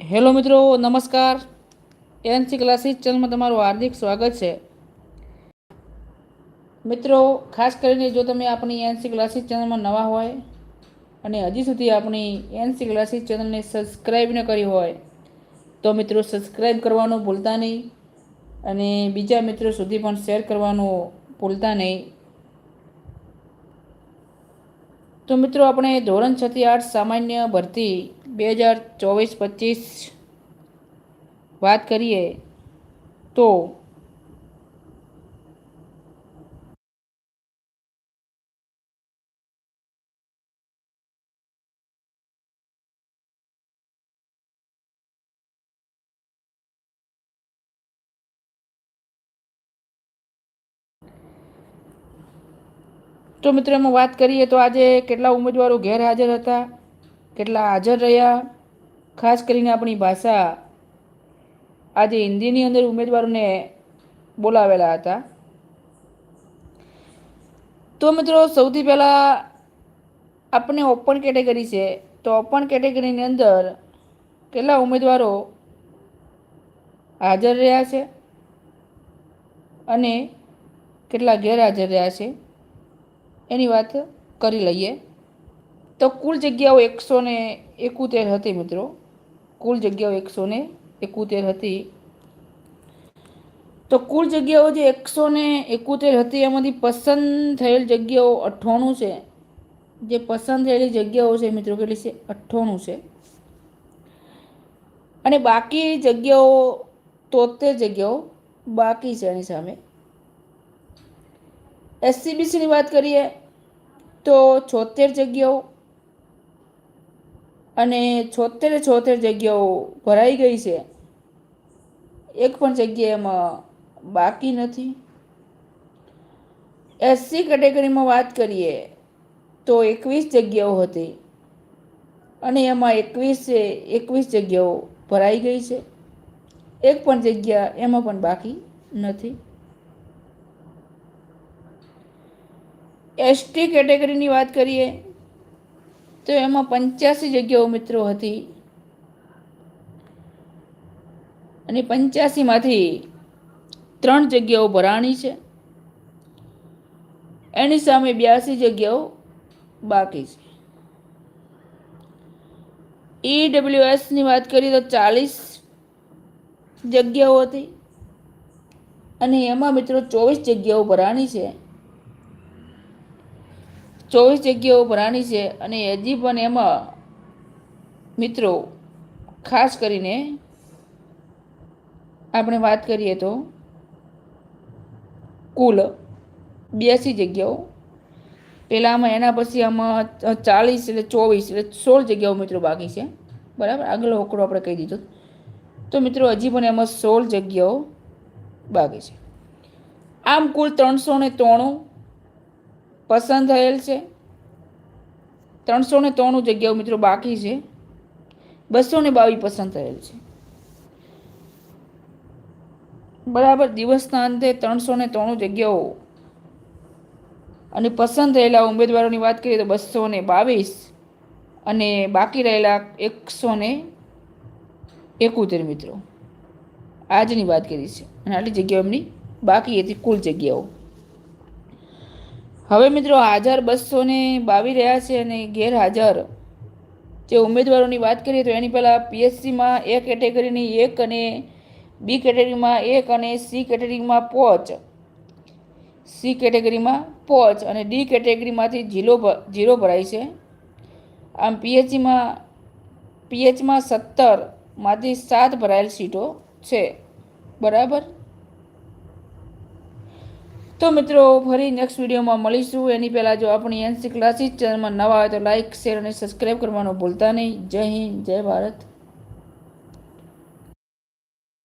Hello મિત્રો, નમસ્કાર. NC classes ચેનલમાં તમારું હાર્દિક સ્વાગત છે. મિત્રો, ખાસ કરીને જો તમે આપણી એનસી ક્લાસીસ ચેનલમાં નવા હોય અને હજી સુધી આપણી એનસી ક્લાસીસ ચેનલને સબસ્ક્રાઈબ ન કરી હોય, તો મિત્રો સબસ્ક્રાઈબ કરવાનું ભૂલતા નહીં અને બીજા મિત્રો સુધી પણ શેર કરવાનું ભૂલતા નહીં. તો મિત્રો આપણે ધોરણ છથી આઠ સામાન્ય ભરતી બે હજાર ચોવીસ પચીસ વાત કરીએ તો તો મિત્રો, એમાં વાત કરીએ તો આજે કેટલા ઉમેદવારો ગેરહાજર હતા, કેટલા હાજર રહ્યા? ખાસ કરીને આપણી ભાષા આજે હિન્દીની અંદર ઉમેદવારોને બોલાવેલા હતા. તો મિત્રો, સૌથી પહેલાં આપણે ઓપન કેટેગરી છે, તો ઓપન કેટેગરીની અંદર કેટલા ઉમેદવારો હાજર રહ્યા છે અને કેટલા ગેરહાજર રહ્યા છે? એની વાત કરી લઈએ. તો કુલ જગ્યાઓ એકસો ને એકોતેર હતી મિત્રો. કુલ જગ્યાઓ એકસો ને એકોતેર હતી. તો કુલ જગ્યાઓ જે એકસો ને એકોતેર હતી, એમાંથી પસંદ થયેલ જગ્યાઓ અઠ્ઠાણું છે. જે પસંદ થયેલી જગ્યાઓ છે મિત્રો, કેટલી છે? અઠ્ઠાણું છે. અને બાકી જગ્યાઓ તોતેર જગ્યાઓ બાકી છે એની સામે. એસસીબીસીની વાત કરીએ તો છોતેર જગ્યાઓ અને છોતેરે છોતેર જગ્યાઓ ભરાઈ ગઈ છે. એક પણ જગ્યા એમાં બાકી નથી. એસસી કેટેગરીમાં વાત કરીએ તો એકવીસ જગ્યાઓ હતી અને એમાં એકવીસે, એકવીસ જગ્યાઓ ભરાઈ ગઈ છે. એક પણ જગ્યા એમાં પણ બાકી નથી. એસટી કેટેગરીની વાત કરીએ, તો એમાં પંચ્યાસી જગ્યાઓ મિત્રો હતી. અને પંચ્યાસીમાંથી ત્રણ જગ્યાઓ ભરાણી છે. એની સામે બ્યાસી જગ્યાઓ બાકી છે. ઈડબ્લ્યુએસની વાત કરીએ તો ચાલીસ જગ્યાઓ હતી. અને એમાં મિત્રો ચોવીસ જગ્યાઓ ભરાણી છે. ચોવીસ જગ્યાઓ ભરાણી છે અને હજી પણ એમાં મિત્રો ખાસ કરીને આપણે વાત કરીએ તો કુલ બ્યાસી જગ્યાઓ. પહેલાં આમાં એના પછી આમાં ચાલીસ એટલે ચોવીસ એટલે સોળ જગ્યાઓ મિત્રો બાકી છે. બરાબર? આગલો ઓકડો આપણે કહી દીધો. તો મિત્રો હજી પણ એમાં સોળ જગ્યાઓ બાકી છે. આમ કુલ ત્રણસો ને ત્રાણું પસંદ થયેલ છે. ત્રણસો ને ત્રણું જગ્યાઓ મિત્રો બાકી છે. બસો ને બાવીસ પસંદ થયેલ છે. બરાબર દિવસના અંતે ત્રણસો ને ત્રણું જગ્યાઓ અને પસંદ થયેલા ઉમેદવારોની વાત કરીએ તો બસો ને બાવીસ અને બાકી રહેલા એકસો ને એકોતેર મિત્રો. આજની વાત કરી છે. અને આટલી જગ્યાઓ એમની બાકી હતી, કુલ જગ્યાઓ. હવે મિત્રો હાજર બસો ને બાવી રહ્યા છે અને ગેરહાજર. જે ઉમેદવારોની વાત કરીએ તો એની પહેલાં પીએસસીમાં એ કેટેગરીની એક અને બી કેટેગરીમાં એક અને સી કેટેગરીમાં પોચ. સી કેટેગરીમાં પોચ અને ડી કેટેગરીમાંથી જીરો જીરો ભરાય છે. આમ પીએચસીમાં, પીએચમાં સત્તરમાંથી સાત ભરાયેલ સીટો છે. બરાબર? તો મિત્રો, ફરી નેક્સ્ટ વિડીયોમાં મળીશું. એની પહેલાં જો આપણી એનસી ક્લાસીસ ચેનલમાં નવા હોય તો લાઇક શેર અને સબસ્ક્રાઈબ કરવાનું ભૂલતા નહીં. જય હિન્દ, જય ભારત.